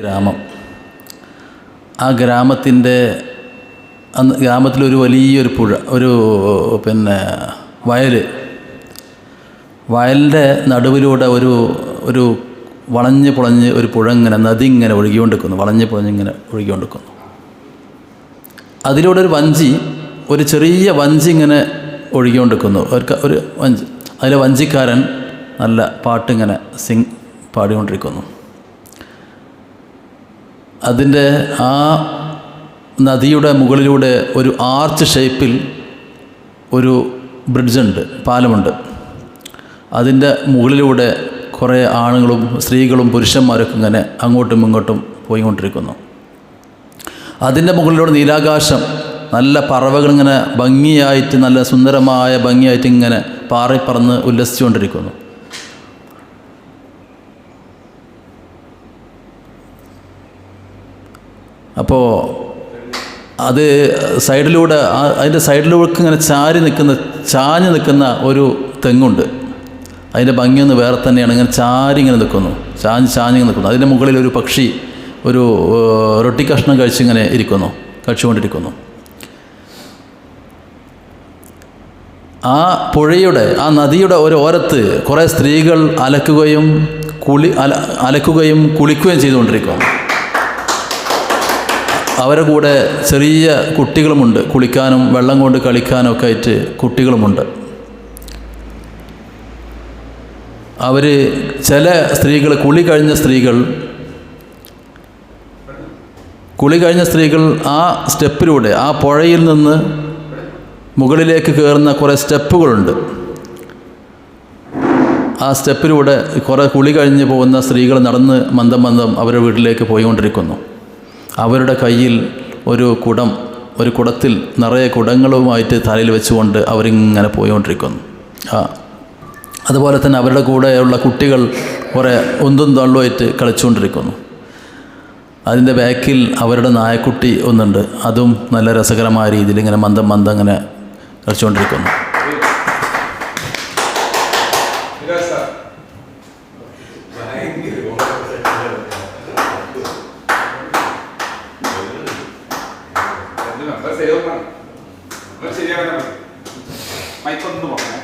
ഗ്രാമം. ആ ഗ്രാമത്തിന്റെ അന്ന് ഗ്രാമത്തിലൊരു വലിയൊരു പുഴ ഒരു പിന്നെ വയൽ വയലിന്റെ നടുവിലൂടെ ഒരു ഒരു വളഞ്ഞ് പുളഞ്ഞ് ഒരു പുഴ ഇങ്ങനെ നദി ഇങ്ങനെ ഒഴുകിക്കൊണ്ടിരിക്കുന്നു വളഞ്ഞ് പുളഞ്ഞ് ഇങ്ങനെ ഒഴുകിക്കൊണ്ടിരിക്കുന്നു. അതിലൂടെ ഒരു വഞ്ചി ഒരു ചെറിയ വഞ്ചി ഇങ്ങനെ ഒഴുകിക്കൊണ്ടിരിക്കുന്നു. ഒരു ഒരു വഞ്ചി. അതിലെ വഞ്ചിക്കാരൻ നല്ല പാട്ടിങ്ങനെ സിങ് പാടിക്കൊണ്ടിരിക്കുന്നു. അതിന്റെ ആ നദിയുടെ മുകളിലൂടെ ഒരു ആർച്ച് ഷേപ്പിൽ ഒരു ബ്രിഡ്ജുണ്ട് പാലമുണ്ട്. അതിന്റെ മുകളിലൂടെ കുറേ ആണുങ്ങളും സ്ത്രീകളും പുരുഷന്മാരൊക്കെ ഇങ്ങനെ അങ്ങോട്ടും ഇങ്ങോട്ടും പോയിക്കൊണ്ടിരിക്കുന്നു. അതിന്റെ മുകളിലൂടെ നീലാകാശം നല്ല പറവകളിങ്ങനെ ഭംഗിയായിട്ട് നല്ല സുന്ദരമായ ഭംഗിയായിട്ട് ഇങ്ങനെ പാറിപ്പറന്ന് ഉല്ലസിച്ചുകൊണ്ടിരിക്കുന്നു. അപ്പോൾ അത് സൈഡിലൂടെ അതിന്റെ സൈഡിലൂടെ ഇങ്ങനെ ചാരി നിൽക്കുന്ന ചാഞ്ഞ് നിൽക്കുന്ന ഒരു തെങ്ങുണ്ട്. അതിന്റെ ഭംഗിയൊന്ന് വേറെ തന്നെയാണ്. ഇങ്ങനെ ചാരി ഇങ്ങനെ നിൽക്കുന്നു. ചാഞ്ഞ് ചാഞ്ഞ് നിൽക്കുന്നു. അതിന്റെ മുകളിൽ ഒരു പക്ഷി ഒരു റൊട്ടി കഷ്ണം കഴിച്ചിങ്ങനെ ഇരിക്കുന്നു. കഴിച്ചുകൊണ്ടിരിക്കുന്നു. ആ പുഴയുടെ ആ നദിയുടെ ഒരു ഓരത്ത് കുറേ സ്ത്രീകൾ അലക്കുകയും കുളി അല അലക്കുകയും കുളിക്കുകയും ചെയ്തുകൊണ്ടിരിക്കുന്നു. അവരെ കൂടെ ചെറിയ കുട്ടികളുമുണ്ട്. കുളിക്കാനും വെള്ളം കൊണ്ട് കളിക്കാനും ഒക്കെ ആയിട്ട് കുട്ടികളുമുണ്ട്. അവർ ചില സ്ത്രീകൾ കുളി കഴിഞ്ഞ സ്ത്രീകൾ കുളി കഴിഞ്ഞ സ്ത്രീകൾ ആ സ്റ്റെപ്പിലൂടെ ആ പുഴയിൽ നിന്ന് മുകളിലേക്ക് കയറുന്ന കുറേ സ്റ്റെപ്പുകളുണ്ട്. ആ സ്റ്റെപ്പിലൂടെ കുറേ കുളി കഴിഞ്ഞ് പോകുന്ന സ്ത്രീകൾ നടന്ന് മന്ദം മന്ദം അവരുടെ വീട്ടിലേക്ക് പോയിക്കൊണ്ടിരിക്കുന്നു. അവരുടെ കയ്യിൽ ഒരു കുടം ഒരു കുടത്തിൽ നിറയെ കുടങ്ങളുമായിട്ട് തലയിൽ വെച്ചുകൊണ്ട് അവരിങ്ങനെ പോയിക്കൊണ്ടിരിക്കുന്നു ആ അതുപോലെ തന്നെ അവരുടെ കൂടെയുള്ള കുട്ടികൾ കുറേ ഒന്നും തള്ളുമായിട്ട് കളിച്ചുകൊണ്ടിരിക്കുന്നു. അതിന്റെ ബാക്കിൽ അവരുടെ നായക്കുട്ടി ഒന്നുണ്ട്. അതും നല്ല രസകരമായ രീതിയിൽ ഇങ്ങനെ മന്ദം മന്ദം അങ്ങനെ കളിച്ചുകൊണ്ടിരിക്കുന്നു. ใช่ไหมแล้เซลล์มันแล้วเซลล์มันไม่คนหนวกนะ